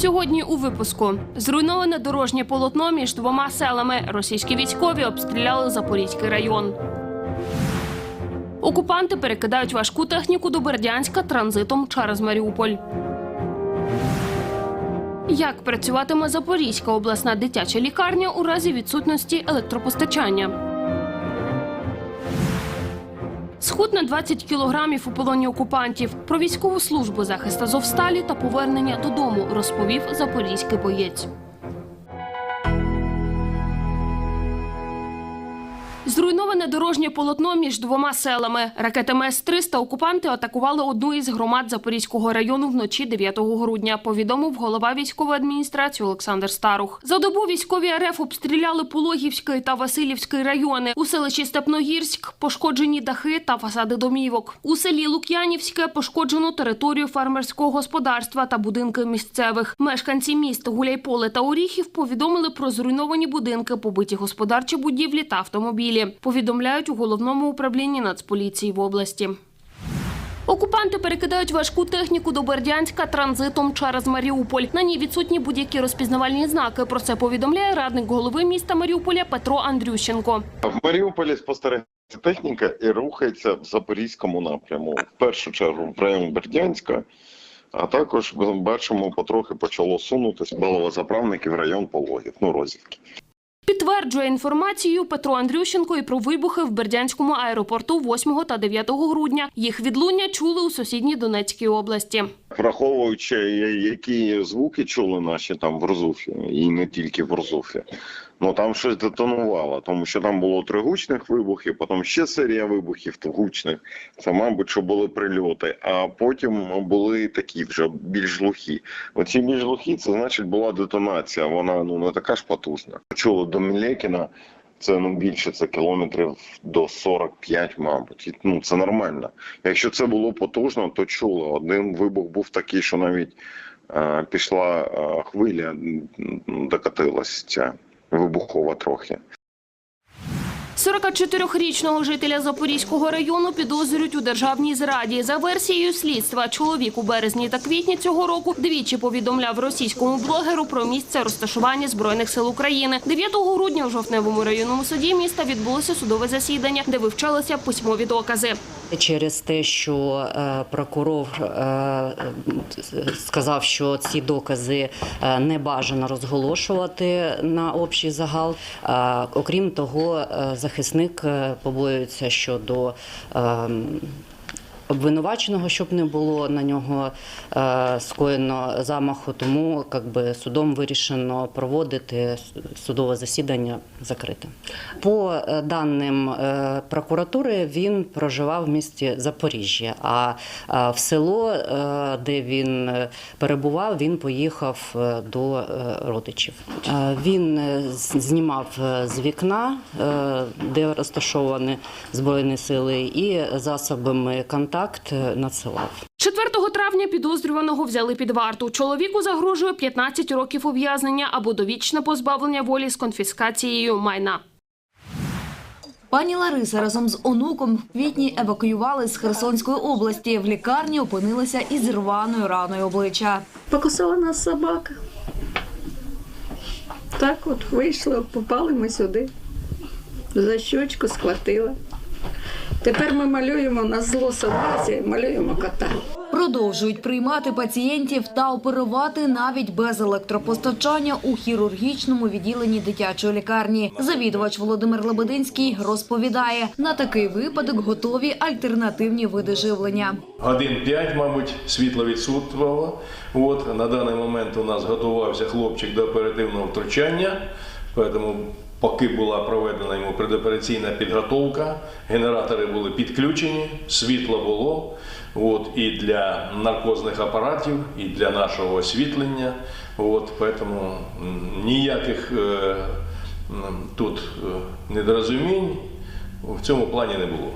Сьогодні у випуску зруйноване дорожнє полотно між двома селами. Російські військові обстріляли Запорізький район. Окупанти перекидають важку техніку до Бердянська транзитом через Маріуполь. Як працюватиме Запорізька обласна дитяча лікарня у разі відсутності електропостачання? Схуд на 20 кілограмів у полоні окупантів. Про військову службу захист Азовсталі та повернення додому розповів запорізький боєць. Зруйноване дорожнє полотно між двома селами. Ракетами С-300 окупанти атакували одну із громад Запорізького району вночі 9 грудня. Повідомив голова військової адміністрації Олександр Старух. За добу військові РФ обстріляли Пологівський та Васильівський райони. У селищі Степногірськ пошкоджені дахи та фасади домівок. У селі Лук'янівське пошкоджено територію фермерського господарства та будинки місцевих. Мешканці міст Гуляйполе та Оріхів повідомили про зруйновані будинки, побиті господарчі будівлі та автомобілі. Повідомляють у головному управлінні Нацполіції в області. Окупанти перекидають важку техніку до Бердянська транзитом через Маріуполь. На ній відсутні будь-які розпізнавальні знаки. Про це повідомляє радник голови міста Маріуполя Петро Андрющенко. В Маріуполі спостерігається техніка і рухається в запорізькому напряму. В першу чергу в район Бердянська, а також бачимо, потрохи почало сунутися баловозаправники в район Пологів, ну розвідки. Підтверджує інформацію Петро Андрющенко і про вибухи в Бердянському аеропорту 8 та 9 грудня. Їх відлуння чули у сусідній Донецькій області. Враховуючи, які звуки чули наші там в Розуфі, і не тільки в Розуфі. Ну там щось детонувало, тому що там було три гучних вибухи, потім ще серія вибухів гучних. Це, мабуть, що були прильоти. А потім були такі вже більш глухі. Оці більш глухі, це значить була детонація. Вона ну не така ж потужна. Чули до Мілекіна. Це ну більше це кілометрів до 45, мабуть. І, Ну це нормально. Якщо це було потужно, то чули. Один вибух був такий, що навіть е, пішла е, хвиля, докатилась ця вибухова трохи. 44-річного жителя Запорізького району підозрюють у державній зраді. За версією слідства, чоловік у березні та квітні цього року двічі повідомляв російському блогеру про місце розташування збройних сил України. 9 грудня у жовтневому районному суді міста відбулося судове засідання, де вивчалися письмові докази. Через те, що е, прокурор е, сказав, що ці докази е, не бажано розголошувати на общий загал. Окрім того, захисник побоюється щодо е, обвинуваченого, щоб не було на нього е, скоєно замаху. Тому якби, судом вирішено проводити судове засідання закрите. По е, даним е, прокуратури, він проживав в місті Запоріжжя, а в село, де він перебував, він поїхав до родичів. Він знімав з вікна, де розташовані збройні сили, і засобами контакт е, надсилав. 4 травня підозрюваного взяли під варту. Чоловіку загрожує 15 років ув'язнення або довічне позбавлення волі з конфіскацією майна. Пані Лариса разом з онуком в квітні евакуювали з Херсонської області. В лікарні опинилися із рваною раною обличчя. Покусала нас собака. Так от вийшло, попали ми сюди. За щочку схватила. Тепер ми малюємо на зло собаці, малюємо кота. Продовжують приймати пацієнтів та оперувати навіть без електропостачання у хірургічному відділенні дитячої лікарні. Завідувач Володимир Лебединський розповідає, на такий випадок готові альтернативні види живлення. Годин 5, мабуть, світло відсутствувало. От, на даний момент у нас готувався хлопчик до оперативного втручання, тому поки була проведена йому предопераційна підготовка, генератори були підключені, світло було. От, і для наркозних апаратів, і для нашого освітлення. От, тому ніяких е, тут е, недорозумінь в цьому плані не було.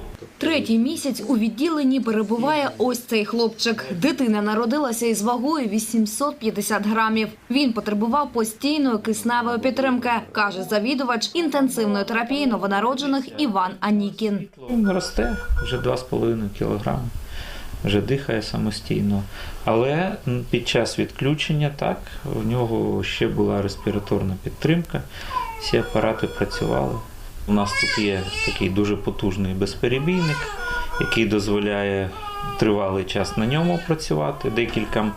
Третій місяць у відділенні перебуває ось цей хлопчик. Дитина народилася із вагою 850 грамів. Він потребував постійної кисневої підтримки, каже завідувач інтенсивної терапії новонароджених Іван Анікін. Він росте вже 2,5 кілограми. вже дихає самостійно. Але під час відключення так, у нього ще була респіраторна підтримка, всі апарати працювали. У нас тут є такий дуже потужний безперебійник, який дозволяє тривалий час на ньому працювати, декільком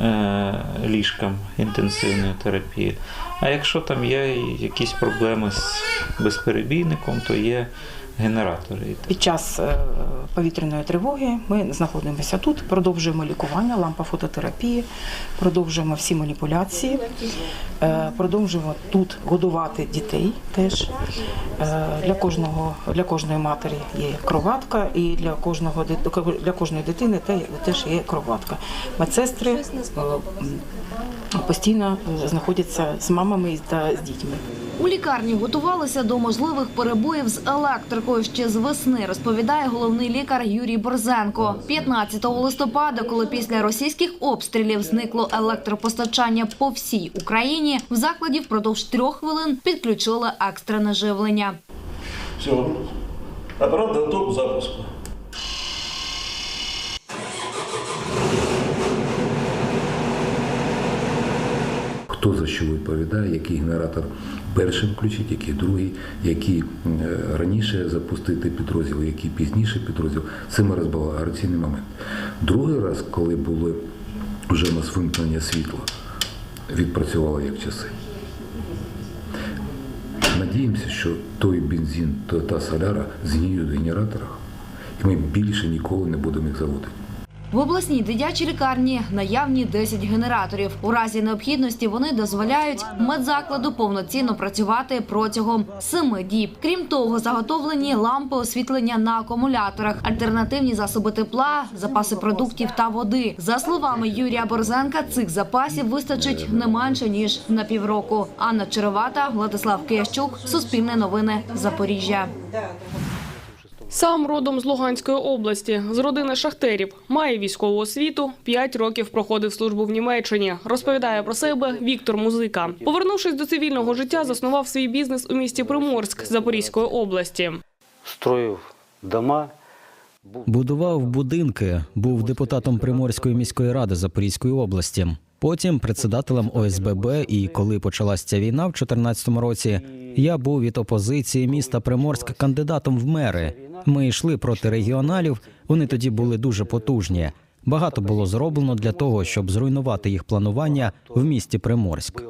е, ліжкам інтенсивної терапії. А якщо там є якісь проблеми з безперебійником, то є генератори. Під час е, повітряної тривоги ми знаходимося тут, продовжуємо лікування, лампа фототерапії, продовжуємо всі маніпуляції, е, продовжуємо тут годувати дітей теж. Е, Для кожного для кожної матері є кроватка, і для кожного для кожної дитини теж є кроватка. Медсестри постійно знаходяться з мамами та з дітьми. У лікарні готувалися до можливих перебоїв з електрикою ще з весни, розповідає головний лікар Юрій Борзенко. 15 листопада, коли після російських обстрілів зникло електропостачання по всій Україні, в закладі впродовж трьох хвилин підключили екстрене живлення. Все, апарат готов к запуску. хто за що відповідає, який генератор першим включить, який другий, який е, раніше запустити підрозділ, який пізніше підрозділ. Це ми розбалансаційний момент. Другий раз, коли було вже у нас вимкнення світла, відпрацювало як часи. Надіємося, що той бензин, то та соляра згніють в генераторах, і ми більше ніколи не будемо їх заводити. В обласній дитячій лікарні наявні 10 генераторів. У разі необхідності вони дозволяють медзакладу повноцінно працювати протягом 7 діб. Крім того, заготовлені лампи освітлення на акумуляторах, альтернативні засоби тепла, запаси продуктів та води. За словами Юрія Борзенка, цих запасів вистачить не менше ніж на півроку. Анна Черевата, Владислав Киящук, Суспільне новини, Запоріжжя. Сам родом з Луганської області, з родини шахтерів, має військову освіту, 5 років проходив службу в Німеччині. Розповідає про себе Віктор Музика. Повернувшись до цивільного життя, заснував свій бізнес у місті Приморськ Запорізької області. строїв дома. Будував будинки, був депутатом Приморської міської ради Запорізької області. Потім председателем ОСББ. І коли почалась ця війна в 2014 році, я був від опозиції міста Приморськ кандидатом в мери. Ми йшли проти регіоналів. Вони тоді були дуже потужні. Багато було зроблено для того, щоб зруйнувати їх планування в місті Приморськ.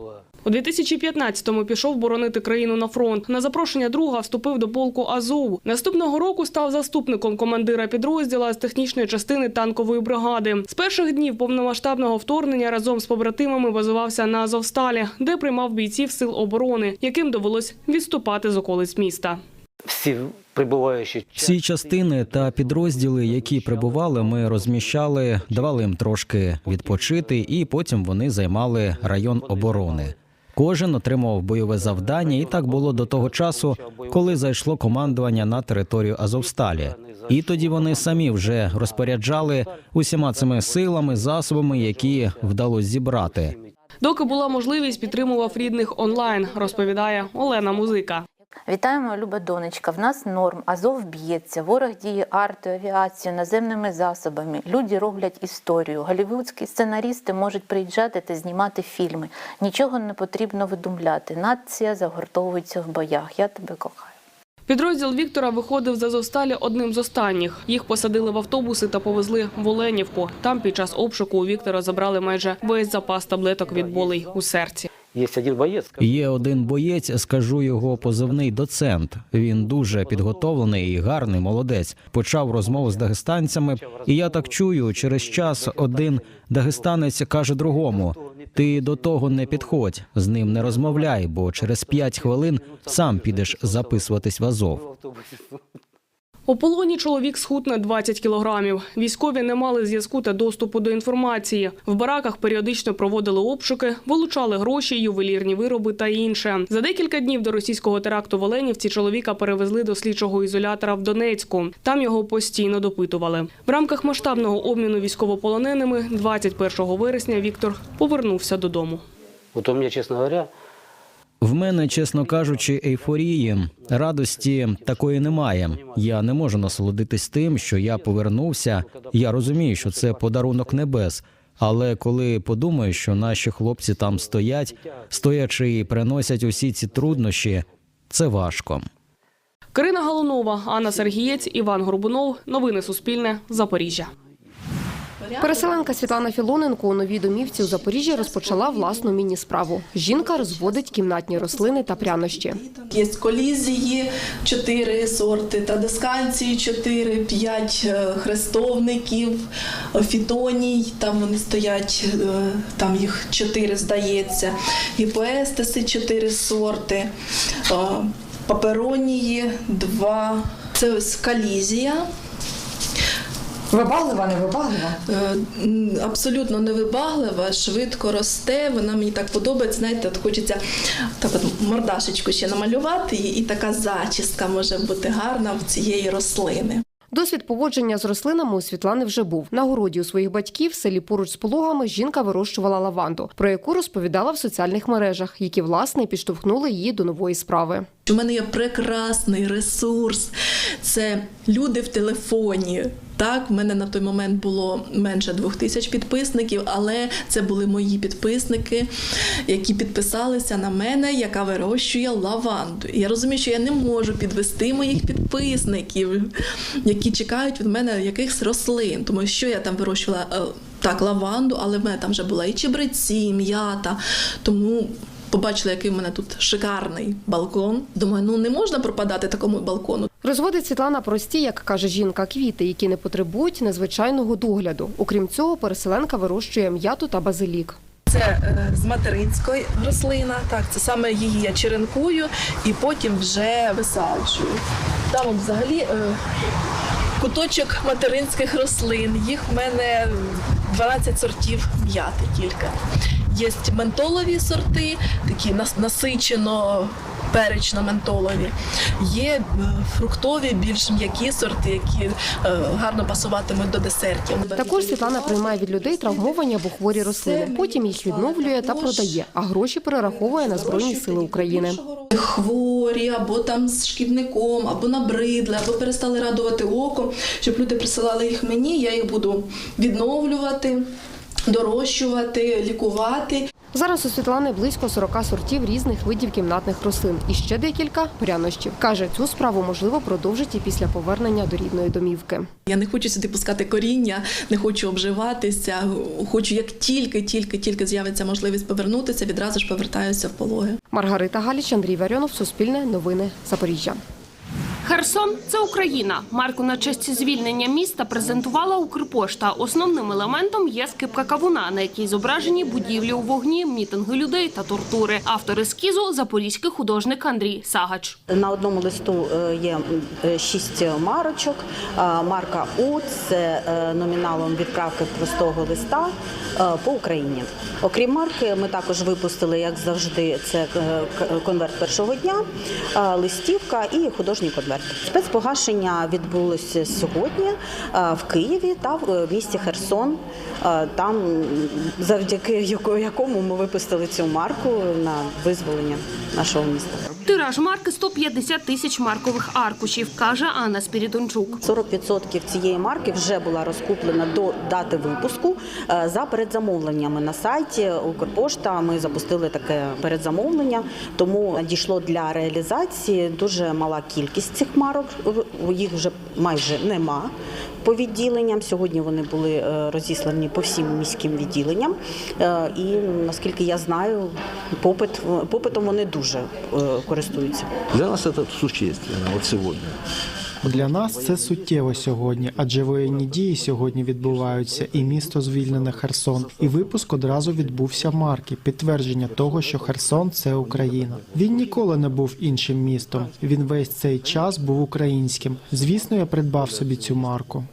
У 2015-му пішов боронити країну на фронт. На запрошення друга вступив до полку Азов. Наступного року став заступником командира підрозділа з технічної частини танкової бригади. З перших днів повномасштабного вторгнення разом з побратимами базувався на Азовсталі, де приймав бійців сил оборони, яким довелось відступати з околиць міста. Всі прибуваючі Всі частини та підрозділи, які прибували, ми розміщали, давали їм трошки відпочити, і потім вони займали район оборони. Кожен отримував бойове завдання, і так було до того часу, коли зайшло командування на територію Азовсталі. І тоді вони самі вже розпоряджали усіма цими силами, засобами, які вдалося зібрати. Доки була можливість, підтримував рідних онлайн, розповідає Олена Музика. Вітаємо, люба донечка. В нас норм. Азов б'ється. Ворог діє артою, авіацією, наземними засобами. Люди роблять історію. Голівудські сценарісти можуть приїжджати та знімати фільми. Нічого не потрібно видумляти. Нація загортовується в боях. Я тебе кохаю. Підрозділ Віктора виходив з Азовсталі одним з останніх. Їх посадили в автобуси та повезли в Оленівку. Там під час обшуку у Віктора забрали майже весь запас таблеток від болей у серці. Є один боєць. Скажу його позивний доцент. Він дуже підготовлений і гарний молодець. Почав розмову з дагестанцями, і я так чую, через час один дагестанець каже другому: ти до того не підходь, з ним не розмовляй, бо через п'ять хвилин сам підеш записуватись в Азов. У полоні чоловік схуд на 20 кілограмів. Військові не мали зв'язку та доступу до інформації. В бараках періодично проводили обшуки, вилучали гроші, ювелірні вироби та інше. За декілька днів до російського теракту в Оленівці чоловіка перевезли до слідчого ізолятора в Донецьку. Там його постійно допитували. В рамках масштабного обміну військовополоненими 21 вересня Віктор повернувся додому. От у мене, чесно говоря, В мене, чесно кажучи, ейфорії радості такої немає. Я не можу насолодитись тим, що я повернувся. Я розумію, що це подарунок небес. Але коли подумаю, що наші хлопці там стоять, стоячи і приносять усі ці труднощі, це важко. Карина Галунова, Анна Сергієць, Іван Горбунов. Новини Суспільне. Запоріжжя. Переселенка Світлана Філоненко у новій домівці у Запоріжжі розпочала власну міні-справу. Жінка розводить кімнатні рослини та прянощі. Є колізії, чотири сорти, тадесканції, чотири, п'ять е, хрестовників, фітоній, там вони стоять, е, там їх чотири, здається, гіпоестеси, чотири сорти, е, паперонії, два. Це ось колізія. Вибаглива, не вибаглива? Е, Абсолютно невибаглива, швидко росте. Вона мені так подобається. Знаєте, от хочеться так от мордашечку ще намалювати, і, і така зачістка може бути гарна в цієї рослини. Досвід поводження з рослинами у Світлани вже був. На городі у своїх батьків в селі поруч з пологами жінка вирощувала лаванду, про яку розповідала в соціальних мережах, які власне підштовхнули її до нової справи. У мене є прекрасний ресурс. Це люди в телефоні. Так, в мене на той момент було менше двох тисяч підписників, але це були мої підписники, які підписалися на мене, яка вирощує лаванду. І я розумію, що я не можу підвести моїх підписників, які чекають від мене якихось рослин. Тому що я там вирощувала е, так лаванду, але в мене там вже була і чебреці, і м'ята. Тому побачила, який в мене тут шикарний балкон. Думаю, ну не можна пропадати такому балкону. Розводить Світлана прості, як каже жінка, квіти, які не потребують незвичайного догляду. Окрім цього, переселенка вирощує м'яту та базилік. Це е, з материнської рослина, так це саме її я черенкую і потім вже висаджую. Там взагалі е, куточок материнських рослин. Їх в мене 12 сортів м'яти тільки. Є ментолові сорти, такі нас- насичено перечно-ментолові. Є е, фруктові, більш м'які сорти, які е, гарно пасуватимуть до десертів. Також Світлана приймає від людей травмовані або хворі рослини. Потім їх відновлює та продає, а гроші перераховує на Збройні Сили України. хворі, або там з шкідником, або набридли, або перестали радувати око, щоб люди присилали їх мені, я їх буду відновлювати, дорощувати, лікувати. Зараз у Світлани близько 40 сортів різних видів кімнатних рослин і ще декілька прянощів. Каже, цю справу можливо продовжить і після повернення до рідної домівки. Я не хочу сюди пускати коріння, не хочу обживатися. Хочу, як тільки, тільки, тільки з'явиться можливість повернутися, відразу ж повертаюся в пологи. Маргарита Галіч, Андрій Варіонов, Суспільне, Новини, Запоріжжя. Херсон це Україна. Марку на честь звільнення міста презентувала Укрпошта. Основним елементом є скипка кавуна, на якій зображені будівлі у вогні, мітинги людей та тортури. Автор ескізу – запорізький художник Андрій Сагач. На одному листу е, є е, шість марочок. Е, Марка У це номіналом відправки простого листа по Україні. Окрім марки, ми також випустили, як завжди, це конверт першого дня, листівка і художній конверт. Спецпогашення відбулося сьогодні е, в Києві та в е, місті Херсон. Е, Там завдяки якому ми випустили цю марку на визволення нашого міста. Тираж марки – 150 тисяч маркових аркушів, каже Анна Спірідончук. 40% цієї марки вже була розкуплена до дати випуску е, за передзамовленнями на сайті Укрпошта. Ми запустили таке передзамовлення, тому надійшло для реалізації дуже мала кількість цих марок. Їх вже майже нема по відділенням. Сьогодні вони були е, розіслані по всім міським відділенням. Е, І наскільки я знаю, попит попитом вони дуже е, користуються. Для нас це существенно от сегодня. Для нас це суттєво сьогодні, адже воєнні дії сьогодні відбуваються, і місто звільнене Херсон. І випуск одразу відбувся марки, підтвердження того, що Херсон це Україна. Він ніколи не був іншим містом. Він весь цей час був українським. Звісно, я придбав собі цю марку.